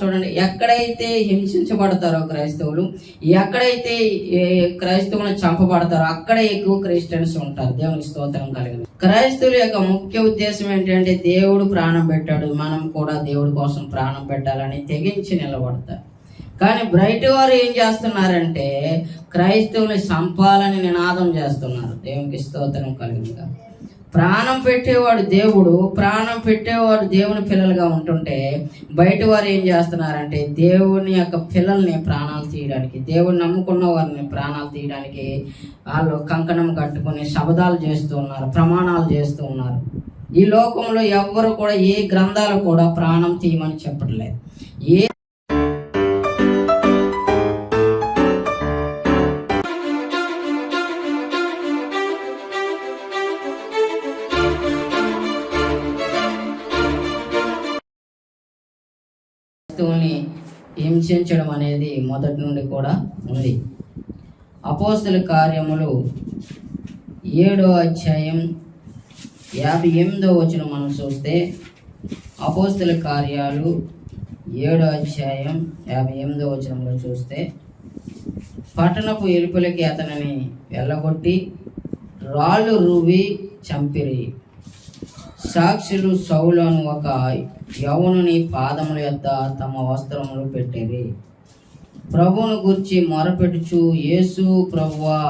చూడండి ఎక్కడైతే హింసించబడతారో క్రైస్తవులు ఎక్కడైతే క్రైస్తవులను చంపబడతారో అక్కడే ఎక్కువ క్రిస్టియన్స్ ఉంటారు. దేవుని స్తోత్రం కలిగింది. క్రైస్తవుల యొక్క ముఖ్య ఉద్దేశం ఏంటంటే దేవుడు ప్రాణం పెట్టాడు మనం కూడా దేవుడి కోసం ప్రాణం పెట్టాలని తెగించి నిలబడతారు. కానీ బ్రైట్ వారు ఏం చేస్తున్నారంటే క్రైస్తవుని చంపాలని నినాదం చేస్తున్నారు. దేవునికి స్తోత్రం కలిగింది. ప్రాణం పెట్టేవాడు దేవుడు ప్రాణం పెట్టేవాడు దేవుని పిల్లలుగా ఉంటుంటే బయట వారు ఏం చేస్తున్నారంటే దేవుని యొక్క పిల్లల్ని ప్రాణాలు తీయడానికి దేవుని నమ్ముకున్న వారిని ప్రాణాలు తీయడానికి వాళ్ళు కంకణం కట్టుకొని శబదాలు చేస్తూ ఉన్నారు ప్రమాణాలు చేస్తూ ఉన్నారు. ఈ లోకంలో ఎవ్వరు కూడా ఏ గ్రంథాలు కూడా ప్రాణం తీయమని చెప్పట్లేదు. ఏ క్రైస్తవుల్ని హింసించడం అనేది మొదటి నుండి కూడా ఉంది. అపోస్తుల కార్యములు ఏడో అధ్యాయం యాభై ఎనిమిదో వచ్చిన మనం చూస్తే అపోస్తుల కార్యాలు ఏడో అధ్యాయం యాభై ఎనిమిదో వచనంలో చూస్తే పట్టణపు ఎలుపులకి అతనిని వెళ్ళగొట్టి రాళ్ళు రువి చంపిరి. సాక్షులు సౌలను ఒక యవనుని పాదముల యొద్ద తమ వస్త్రములు పెట్టేది ప్రభువును గుర్చి మొరపెట్టుచు యేసు ప్రభువా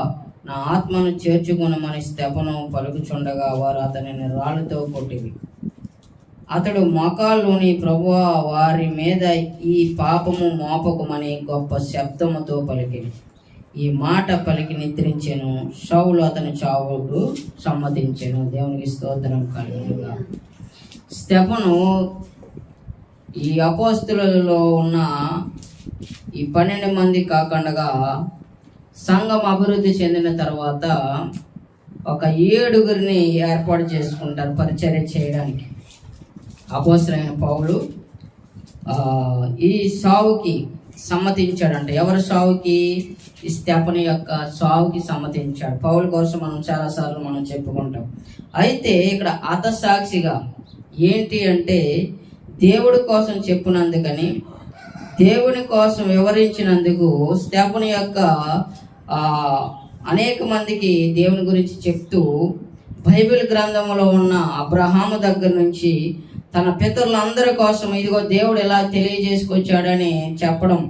నా ఆత్మను చేర్చుకునమని స్తెపను పలుకుచుండగా వారు అతనిని రాళ్ళతో కొట్టివి అతడు మోకాల్లోని ప్రభువ వారి మీద ఈ పాపము మోపకమని గొప్ప శబ్దముతో పలికింది ఈ మాట పలికి నిద్రించెను. షౌలు అతని చావుకు సమ్మతించాను. దేవునికి స్తోత్రం కలుగుగా స్టెఫను ఈ అపోస్తులలో ఉన్న ఈ పన్నెండు మంది కాకుండా సంఘం అభివృద్ధి చెందిన తర్వాత ఒక ఏడుగురిని ఏర్పాటు చేసుకుంటారు పరిచర్య చేయడానికి. అపోసరైన పౌలు ఈ సావుకి సమ్మతించాడంట. ఎవరి సావుకి? ఈ యొక్క సావుకి సమ్మతించాడు. పౌలు కోసం మనం చాలాసార్లు మనం చెప్పుకుంటాం. అయితే ఇక్కడ అతసాక్షిగా ఏంటి అంటే దేవుడి కోసం చెప్పునందుకని దేవుని కోసం వివరించినందుకు స్టెఫని యొక్క అనేక మందికి దేవుని గురించి చెప్తూ బైబిల్ గ్రంథంలో ఉన్న అబ్రహాము దగ్గర నుంచి తన పితరులందరి కోసం ఇదిగో దేవుడు ఎలా తెలియజేసుకొచ్చాడని చెప్పడం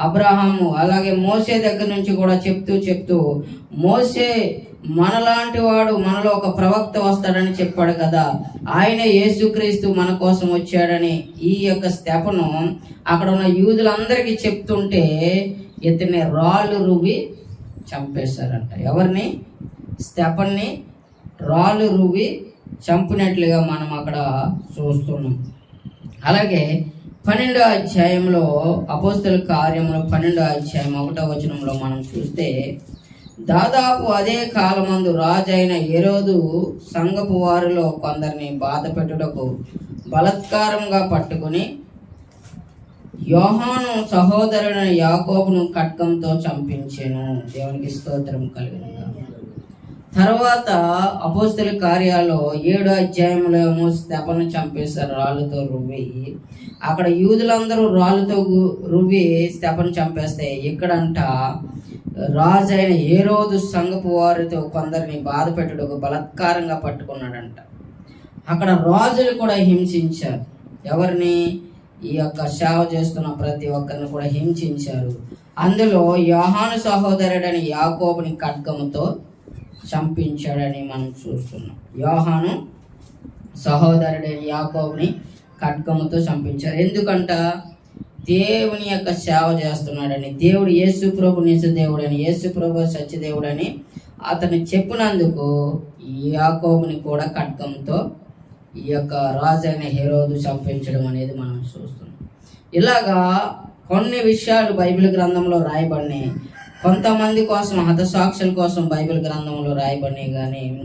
అబ్రహాము అలాగే మోసే దగ్గర నుంచి కూడా చెప్తూ చెప్తూ మోసే మనలాంటి వాడు మనలో ఒక ప్రవక్త వస్తాడని చెప్పాడు కదా. ఆయన యేసుక్రీస్తు మన కోసం వచ్చాడని ఈ యొక్క స్థెపను అక్కడ ఉన్న యూదులందరికీ చెప్తుంటే ఇతని రాళ్ళు రువి చంపేశారంట. ఎవరిని? స్టెపన్ని రాళ్ళు రువి చంపినట్లుగా మనం అక్కడ చూస్తున్నాం. అలాగే పన్నెండో అధ్యాయంలో అపోస్తుల కార్యంలో పన్నెండో అధ్యాయం ఒకటో వచనంలో మనం చూస్తే దాదాపు అదే కాలమందు రాజైన ఎరోదు సంగపు వారిలో కొందరిని బాధ పెట్టుటకు బలత్కారంగా పట్టుకుని యోహాను సహోదరుడైన యాకోబును ఖడ్గంతో చంపించెను. దేవునికి స్తోత్రం కలిగిన తర్వాత అపోస్తుల కార్యాల్లో ఏడో అధ్యాయంలో ఏమో స్థెపను చంపేశారు రాళ్ళతో రువ్వి. అక్కడ యూదులందరూ రాళ్ళతో రువ్వి స్థెపను చంపేస్తే ఇక్కడంట రాజైన ఏ రోజు సంగపు వారితో కొందరిని బాధ పెట్టుటకు బలత్కారంగా పట్టుకున్నాడంట. అక్కడ రాజులు కూడా హింసించారు. ఎవరిని? ఈ యొక్క సేవ చేస్తున్న ప్రతి ఒక్కరిని కూడా హింసించారు. అందులో యోహాను సహోదరుడని యాకోబుని ఖడ్గముతో చంపించాడని మనం చూస్తున్నాం. యోహాను సహోదరుడైన యాకోబుని ఖడ్గముతో చంపించారు. ఎందుకంట? దేవుని యొక్క సేవ చేస్తున్నాడని దేవుడు యేసు ప్రభు నిజ దేవుడని యేసు ప్రభు సత్యదేవుడని అతను చెప్పినందుకు ఈ యాకోబుని కూడా ఖడ్గంతో ఈ యొక్క రాజైన హెరోదు చంపించడం అనేది మనం చూస్తున్నాం. ఇలాగా కొన్ని విషయాలు బైబిల్ గ్రంథంలో రాయబడినాయి. కొంతమంది కోసం హతసాక్షుల కోసం బైబిల్ గ్రంథంలో రాయబడినాయి కానీ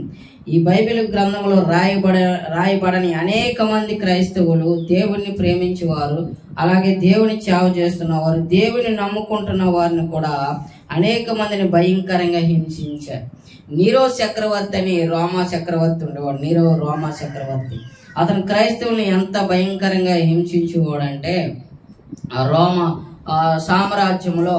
ఈ బైబిల్ గ్రంథంలో రాయబడ రాయబడని అనేక మంది క్రైస్తవులు దేవుణ్ణి ప్రేమించేవారు అలాగే దేవుని సేవ చేస్తున్న వారు దేవుని నమ్ముకుంటున్న వారిని కూడా అనేక మందిని భయంకరంగా హింసించారు. నీరో చక్రవర్తి అని రోమా చక్రవర్తి ఉండేవాడు. నీరో రోమా చక్రవర్తి. అతను క్రైస్తవుల్ని ఎంత భయంకరంగా హింసించేవాడంటే ఆ రోమ సామ్రాజ్యంలో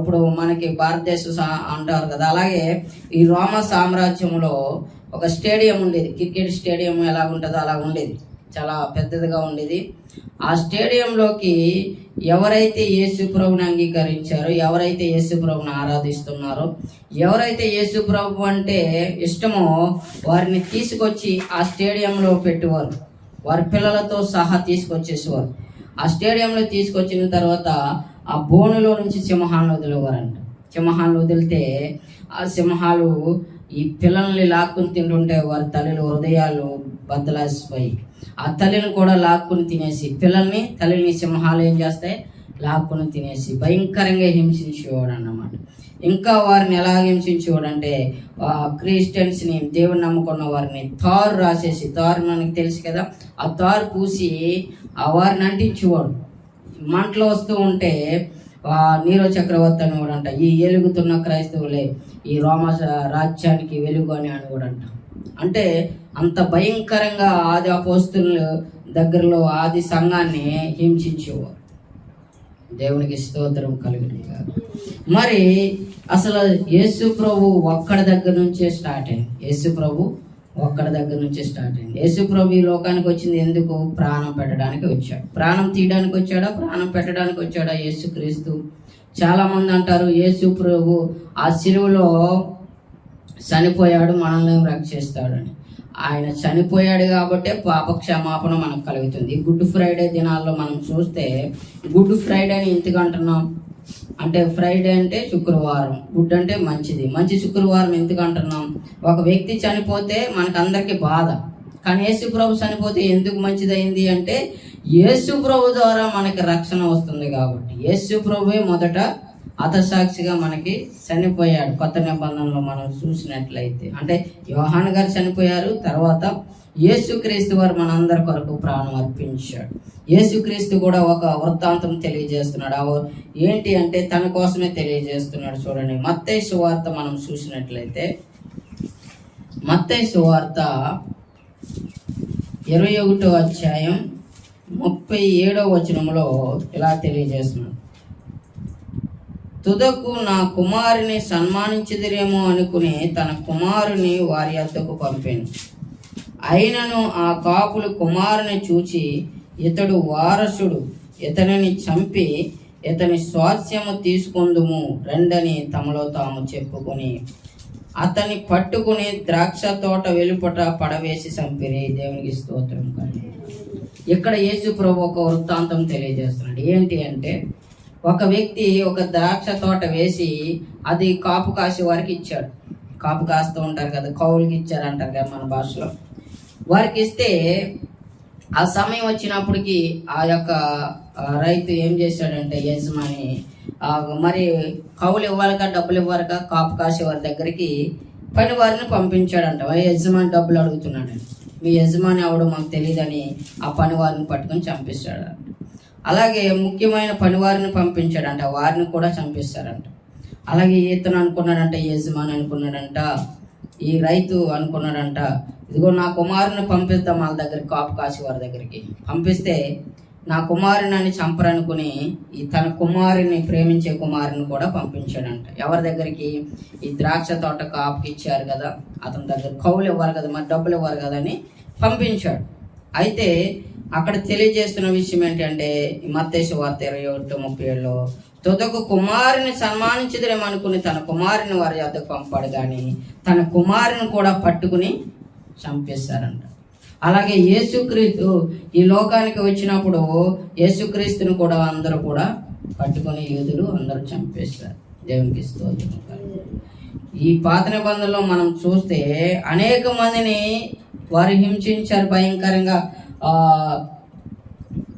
ఇప్పుడు మనకి భారతదేశ సా- అంటారు కదా అలాగే ఈ రోమ సామ్రాజ్యంలో ఒక స్టేడియం ఉండేది క్రికెట్ స్టేడియం ఎలా ఉంటుందో అలా ఉండేది చాలా పెద్దదిగా ఉండేది. ఆ స్టేడియంలోకి ఎవరైతే యేసుప్రభుని అంగీకరించారో ఎవరైతే యేసుప్రభుని ఆరాధిస్తున్నారో ఎవరైతే యేసుప్రభు అంటే ఇష్టమో వారిని తీసుకొచ్చి ఆ స్టేడియంలో పెట్టేవారు వారి పిల్లలతో సహా తీసుకొచ్చేసేవారు. ఆ స్టేడియంలో తీసుకొచ్చిన తర్వాత ఆ బోనులో నుంచి సింహాలను వదిలేవారంట. సింహాలను వదిలితే ఆ సింహాలు ఈ పిల్లల్ని లాక్కుని తింటుంటే వారి తల్లిలో హృదయాలు బద్దలాసిపోయి ఆ తల్లిని కూడా లాక్కుని తినేసి పిల్లల్ని తల్లిని సింహాలు ఏం చేస్తాయి? లాక్కుని తినేసి భయంకరంగా హింసించేవాడు అన్నమాట. ఇంకా వారిని ఎలా హింసించేవాడంటే క్రిస్టియన్స్ని దేవుని నమ్ముకున్న వారిని తారు రాసేసి తారు మనకి తెలుసు కదా ఆ తారు పూసి ఆ వారిని అంటించేవాడు మంటలు వస్తూ ఉంటే నీరో చక్రవర్తి అని కూడా అంట ఈ ఎలుగుతున్న క్రైస్తవులే ఈ రోమ రాజ్యానికి వెలుగు అని అని కూడా అంట అంటే అంత భయంకరంగా ఆది అపోస్తులు దగ్గరలో ఆది సంఘాన్ని హింసించేవారు దేవునికి స్తోత్రం కలిగిన మరి అసలు యేసు ప్రభు ఒక్కడి దగ్గర నుంచే స్టార్ట్ అయింది. యేసు ప్రభు ఒక్కడి దగ్గర నుంచి స్టార్ట్ అయింది. యేసుప్రభు ఈ లోకానికి వచ్చింది ఎందుకు? ప్రాణం పెట్టడానికి వచ్చాడు. ప్రాణం తీయడానికి వచ్చాడా? ప్రాణం పెట్టడానికి వచ్చాడా? యేసుక్రీస్తు. చాలామంది అంటారు యేసు ప్రభు ఆ సిలువలో చనిపోయాడు మనల్ని రక్షిస్తాడని. ఆయన చనిపోయాడు కాబట్టే పాప క్షమాపణ మనకు కలుగుతుంది. ఈ గుడ్ ఫ్రైడే దినాల్లో మనం చూస్తే గుడ్ ఫ్రైడే అని ఎందుకు అంటున్నాం? అంటే ఫ్రైడే అంటే శుక్రవారం. గుడ్ అంటే మంచిది. మంచి శుక్రవారం ఎందుకు అంటున్నాం ఒక వ్యక్తి చనిపోతే మనకందరికీ బాధ. కానీ యేసుప్రభు చనిపోతే ఎందుకు మంచిదైంది అంటే యేసుప్రభు ద్వారా మనకి రక్షణ వస్తుంది కాబట్టి. యేసుప్రభువే మొదట అతసాక్షిగా మనకి చనిపోయాడు. కొత్త నిబంధనలో మనం చూసినట్లయితే. అంటే యోహాన్ గారు చనిపోయారు తర్వాత యేసుక్రీస్తు వారు మనందరి కొరకు ప్రాణం అర్పించాడు. యేసుక్రీస్తు కూడా ఒక వృత్తాంతం తెలియజేస్తున్నాడు. ఆ ఏంటి అంటే తన కోసమే తెలియజేస్తున్నాడు చూడండి. మత్తై సువార్త మనం చూసినట్లయితే మత్తై సువార్త ఇరవై ఒకటో అధ్యాయం ముప్పై ఏడో వచనంలో ఇలా తెలియజేస్తున్నాడు. తుదకు నా కుమారుని సన్మానించదిరేమో అనుకుని తన కుమారుని వారి అద్దకు పంపాను. అయినను ఆ కాపులు కుమారుని చూచి ఇతడు వారసుడు ఇతనిని చంపి ఇతని స్వాస్యము తీసుకుందుము రెండని తమలో తాము చెప్పుకొని. అతని పట్టుకుని ద్రాక్ష తోట వెలుపట పడవేసి చంపిరి. దేవునికి స్తోత్రం కానీ ఇక్కడ యేసు ప్రభు ఒక వృత్తాంతం తెలియజేస్తున్నాడు. ఏంటి అంటే ఒక వ్యక్తి ఒక ద్రాక్ష తోట వేసి అది కాపు కాసే వారికి ఇచ్చాడు. కాపు కాస్తూ ఉంటారు కదా కౌలుకి ఇచ్చారంటారు కదా మన భాషలో. వారికి ఇస్తే ఆ సమయం వచ్చినప్పటికి ఆ యొక్క రైతు ఏం చేశాడంటే యజమాని మరి కౌలు ఇవ్వాలక డబ్బులు ఇవ్వాలక కాపు కాసే వారి దగ్గరికి పని వారిని పంపించాడంట. యజమాని డబ్బులు అడుగుతున్నాడు. మీ యజమాని అవడం మాకు తెలియదని ఆ పని వారిని పట్టుకొని చంపిస్తాడు అలాగే ముఖ్యమైన పనివారిని పంపించాడంట. వారిని కూడా చంపిస్తారంట అలాగే ఈతను అనుకున్నాడంట యజమాని అనుకున్నాడంట ఈ రైతు అనుకున్నాడంట ఇదిగో నా కుమారుని పంపిద్దాం వాళ్ళ దగ్గరికి కాపు కాసి వారి దగ్గరికి. పంపిస్తే నా కుమారుని అని చంపరనుకుని ఈ తన కుమారుని ప్రేమించే కుమారుని కూడా పంపించాడంట. ఎవరి దగ్గరికి? ఈ ద్రాక్ష తోట కాపుకి ఇచ్చారు కదా అతని దగ్గర కౌలు ఇవ్వాలి కదా మరి డబ్బులు ఇవ్వాలి కదా అని పంపించాడు. అయితే అక్కడ తెలియజేస్తున్న విషయం ఏంటంటే ఈ వార్త ఇరవై ఒకటి ముప్పై ఏడులో తుదకు కుమారుని సన్మానించదురేమనుకుని తన కుమారుని వారి యొక్క పంపాడు కానీ తన కుమారుని కూడా పట్టుకుని చంపేశారంట. అలాగే యేసుక్రీస్తు ఈ లోకానికి వచ్చినప్పుడు యేసుక్రీస్తుని కూడా అందరూ కూడా పట్టుకొని యూదులు అందరూ చంపేశారు. దేవునికి స్తోత్రం. ఈ పాత నిబంధనలో మనం చూస్తే అనేక మందిని వారు హింసించారు భయంకరంగా.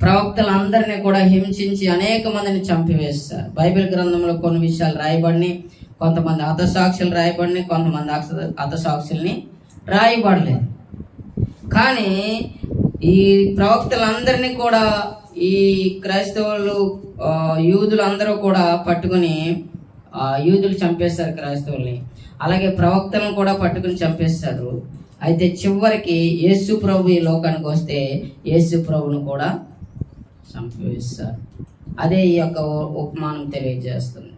ప్రవక్తలందరినీ కూడా హింసించి అనేక మందిని చంపివేస్తారు. బైబిల్ గ్రంథంలో కొన్ని విషయాలు రాయబడిని కొంతమంది హతసాక్షులు రాయబడిని కొంతమంది అక్ష- హతసాక్షుల్ని రాయబడలేదు. కానీ ఈ ప్రవక్తలందరినీ కూడా ఈ క్రైస్తవులు యూదులందరూ యూదులు అందరూ కూడా పట్టుకొని యూదులు చంపేస్తారు క్రైస్తవుల్ని. అలాగే ప్రవక్తలను కూడా పట్టుకుని చంపేస్తారు. అయితే చివరికి యేసు ప్రభు ఈ లోకానికి వస్తే యేసు ప్రభును కూడా చంపివేస్తారు అదే ఈ యొక్క ఉపమానం తెలియజేస్తుంది.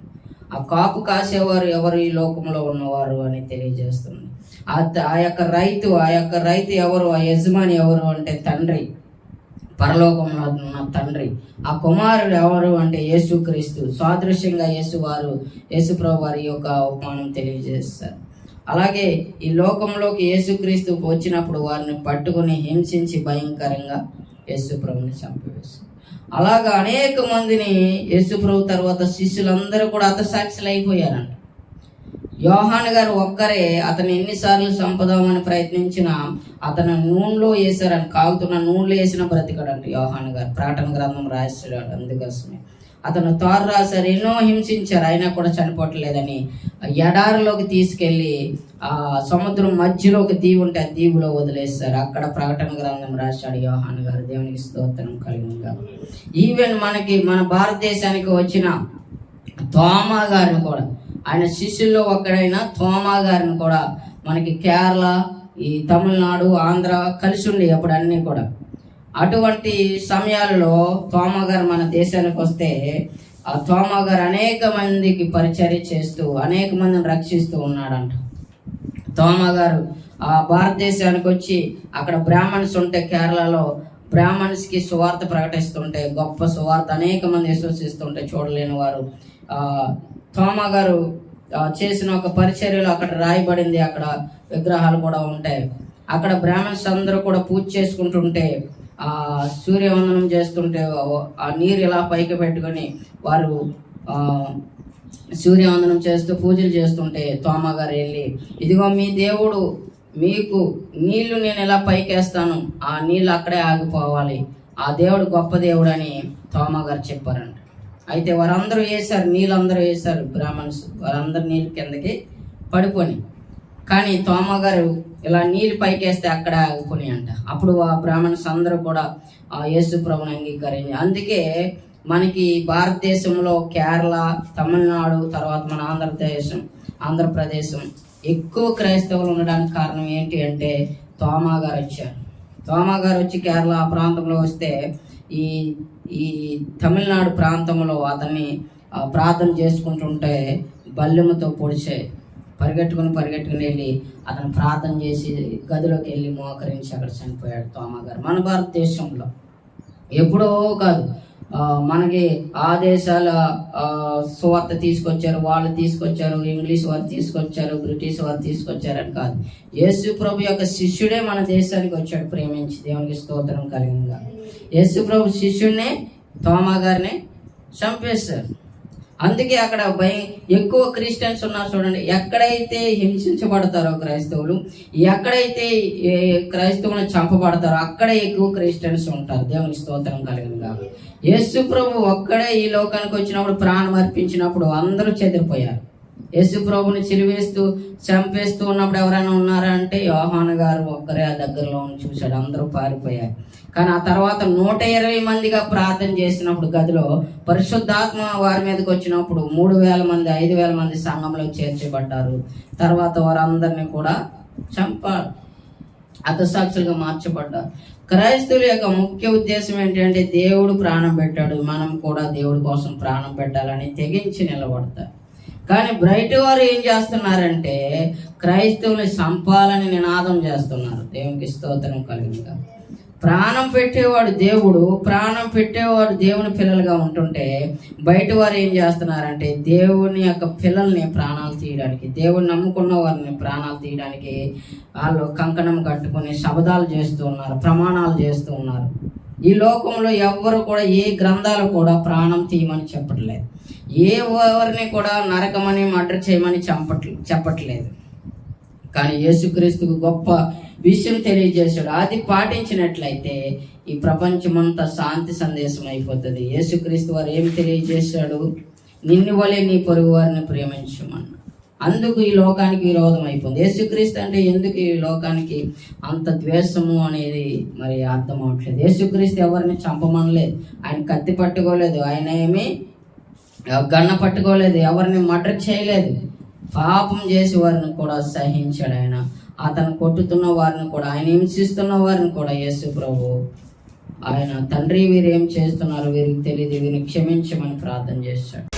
ఆ కాపు కాసేవారు ఎవరు ఈ లోకంలో ఉన్నవారు అని తెలియజేస్తుంది. ఆ ఆ యొక్క రైతు ఆ యొక్క రైతు ఎవరు ఆ యజమాని ఎవరు అంటే తండ్రి. పరలోకంలో ఉన్న తండ్రి. ఆ కుమారుడు ఎవరు అంటే యేసుక్రీస్తు. సాదృశ్యంగా యేసు వారు యేసుప్రభు వారి యొక్క ఉపమానం తెలియజేస్తారు. అలాగే ఈ లోకంలోకి యేసుక్రీస్తు వచ్చినప్పుడు వారిని పట్టుకొని హింసించి భయంకరంగా యేసుప్రభుని చంపివేస్తారు. అలాగా అనేక మందిని యేసుప్రభు తర్వాత శిష్యులందరూ కూడా అతసాక్షులు అయిపోయారంట. యోహాన్ గారు ఒక్కరే అతను ఎన్నిసార్లు చంపదామని ప్రయత్నించినా అతను నూనెలో వేసారని కాగుతున్న నూనెలో వేసిన బ్రతికడంట యోహాన్ గారు. ప్రాటన గ్రంథం రాశాడు అందుకోసమే. అతను తారు రాశారు ఎన్నో హింసించారు అయినా కూడా చనిపోవట్లేదని. ఎడారిలోకి తీసుకెళ్ళి ఆ సముద్రం మధ్యలో ఒక దీవి ఉంటే ఆ దీవులో వదిలేస్తారు. అక్కడ ప్రకటన గ్రంథం రాశాడు యోహాన్ గారు. దేవునికి స్తోత్రం కలిగిందా ఈవెన్ మనకి మన భారతదేశానికి వచ్చిన తోమా గారిని కూడా ఆయన శిష్యుల్లో ఒకడైన తోమా గారిని కూడా మనకి కేరళ ఈ తమిళనాడు ఆంధ్ర కలిసి ఉండే అప్పుడు అన్నీ కూడా. అటువంటి సమయాల్లో తోమగారు మన దేశానికి వస్తే ఆ తోమా గారు అనేక మందికి పరిచర్య చేస్తూ అనేక మందిని రక్షిస్తూ ఉన్నాడంట. తోమగారు ఆ భారతదేశానికి వచ్చి అక్కడ బ్రాహ్మణ్స్ ఉంటే కేరళలో బ్రాహ్మణ్స్కి సువార్త ప్రకటిస్తుంటే గొప్ప సువార్త అనేక మంది విశ్వసిస్తుంటే చూడలేని వారు. తోమగారు గారు చేసిన ఒక పరిచర్యలో అక్కడ రాయబడింది అక్కడ విగ్రహాలు కూడా ఉంటాయి. అక్కడ బ్రాహ్మణ్స్ అందరూ కూడా పూజ చేసుకుంటుంటే ఆ సూర్యవందనం చేస్తుంటే ఆ నీరు ఇలా పైకి పెట్టుకొని వారు సూర్యవందనం చేస్తూ పూజలు చేస్తుంటే తోమ గారు వెళ్ళి ఇదిగో మీ దేవుడు మీకు నీళ్ళు నేను ఎలా పైకేస్తాను? ఆ నీళ్ళు అక్కడే ఆగిపోవాలి. ఆ దేవుడు గొప్ప దేవుడు అని తోమ గారు చెప్పారంట. అయితే వారందరూ వేశారు నీళ్ళందరూ వేశారు బ్రాహ్మణ్స్ వారందరూ నీళ్ళు కిందకి పడుకొని కానీ తోమ గారు ఇలా నీళ్ళు పైకేస్తే అక్కడ ఆగుకుని అంట. అప్పుడు ఆ బ్రాహ్మణ్స్ అందరూ కూడా ఆ యేసు ప్రభుని అంగీకరించి అందుకే మనకి భారతదేశంలో కేరళ తమిళనాడు తర్వాత మన ఆంధ్రదేశం ఆంధ్రప్రదేశం ఎక్కువ క్రైస్తవులు ఉండడానికి కారణం ఏంటి అంటే తోమా గారు వచ్చారు. తోమా గారు వచ్చి కేరళ ఆ ప్రాంతంలో వస్తే ఈ ఈ తమిళనాడు ప్రాంతంలో అతన్ని ప్రార్థన చేసుకుంటుంటే బల్లెముతో పొడిచే పరిగెట్టుకుని పరిగెట్టుకుని వెళ్ళి అతను ప్రార్థన చేసి గదిలోకి వెళ్ళి మోకరించి అక్కడ చనిపోయాడు తోమా గారు. మన భారతదేశంలో ఎప్పుడో కాదు మనకి ఆ దేశాల సువార్త తీసుకొచ్చారు వాళ్ళు తీసుకొచ్చారు ఇంగ్లీష్ వారు తీసుకొచ్చారు బ్రిటిష్ వారు తీసుకొచ్చారని కాదు. యేసు ప్రభు యొక్క శిష్యుడే మన దేశానికి వచ్చాడు ప్రేమించి. దేవునికి స్తోత్రం కలిగిందా. యేసు ప్రభు శిష్యుడినే తోమా గారిని చంపేస్తారు అందుకే అక్కడ భయం ఎక్కువ క్రిస్టియన్స్ ఉన్నారు చూడండి ఎక్కడైతే హింసించబడతారో క్రైస్తవులు ఎక్కడైతే ఏ క్రైస్తవులను చంపబడతారో అక్కడే ఎక్కువ క్రిస్టియన్స్ ఉంటారు. దేవుని స్తోత్రం కలిగిన కాబట్టి యేసు ప్రభు ఒక్కడే ఈ లోకానికి వచ్చినప్పుడు ప్రాణం అర్పించినప్పుడు అందరూ చెదిరిపోయారు. యేసు ప్రభుని చిరివేస్తూ చంపేస్తూ ఉన్నప్పుడు ఎవరైనా ఉన్నారా అంటే యోహాను గారు ఒక్కరే ఆ దగ్గరలో ఉండి చూశాడు. అందరూ పారిపోయారు. కానీ ఆ తర్వాత నూట ఇరవై మందిగా ప్రార్థన చేసినప్పుడు గదిలో పరిశుద్ధాత్మ వారి మీదకి వచ్చినప్పుడు మూడు వేల మంది ఐదు వేల మంది సంఘంలో చేర్చబడ్డారు. తర్వాత వారందరినీ కూడా చంపారు అర్ధసాక్షులుగా మార్చబడ్డారు. క్రైస్తవుల యొక్క ముఖ్య ఉద్దేశం ఏంటంటే దేవుడు ప్రాణం పెట్టాడు. మనం కూడా దేవుడి కోసం ప్రాణం పెట్టాలని తెగించి నిలబడతారు. కానీ బ్రైట్ వారు ఏం చేస్తున్నారంటే క్రైస్తవుని చంపాలని నినాదం చేస్తున్నారు. దేవునికి స్తోత్రం కలిగిందిగా. ప్రాణం పెట్టేవాడు దేవుడు ప్రాణం పెట్టేవాడు దేవుని పిల్లలుగా ఉంటుంటే బయట వారు ఏం చేస్తున్నారంటే దేవుని యొక్క పిల్లల్ని ప్రాణాలు తీయడానికి దేవుని నమ్ముకున్న వారిని ప్రాణాలు తీయడానికి వాళ్ళు కంకణం కట్టుకొని శబదాలు చేస్తూ ఉన్నారు ప్రమాణాలు చేస్తూ ఉన్నారు. ఈ లోకంలో ఎవ్వరు కూడా ఏ గ్రంథాలు కూడా ప్రాణం తీయమని చెప్పట్లేదు. ఏ ఎవరిని కూడా నరకమని మర్డర్ చేయమని చెప్పట్లే చెప్పట్లేదు. కానీ యేసుక్రీస్తుకు గొప్ప విషయం తెలియజేశాడు. అది పాటించినట్లయితే ఈ ప్రపంచమంతా శాంతి సందేశం అయిపోతుంది. యేసుక్రీస్తు వారు ఏం తెలియజేశాడు? నిన్ను వలె నీ పొరుగు వారిని ప్రేమించమన్న అందుకు ఈ లోకానికి విరోధం అయిపోయింది. యేసుక్రీస్తు అంటే ఎందుకు ఈ లోకానికి అంత ద్వేషము అనేది మరి అర్థం అవట్లేదు. యేసుక్రీస్తు ఎవరిని చంపమనలేదు. ఆయన కత్తి పట్టుకోలేదు. ఆయన ఏమి గన్న పట్టుకోలేదు. ఎవరిని మర్డర్ చేయలేదు. పాపం చేసి వారిని కూడా సహించాడు ఆయన. అతను కొట్టుతున్న వారిని కూడా ఆయన హింసిస్తున్న వారిని కూడా యేసు ప్రభు ఆయన తండ్రి వీరు ఏం చేస్తున్నారు వీరికి తెలియదు. వీరిని క్షమించమని ప్రార్థన చేశాడు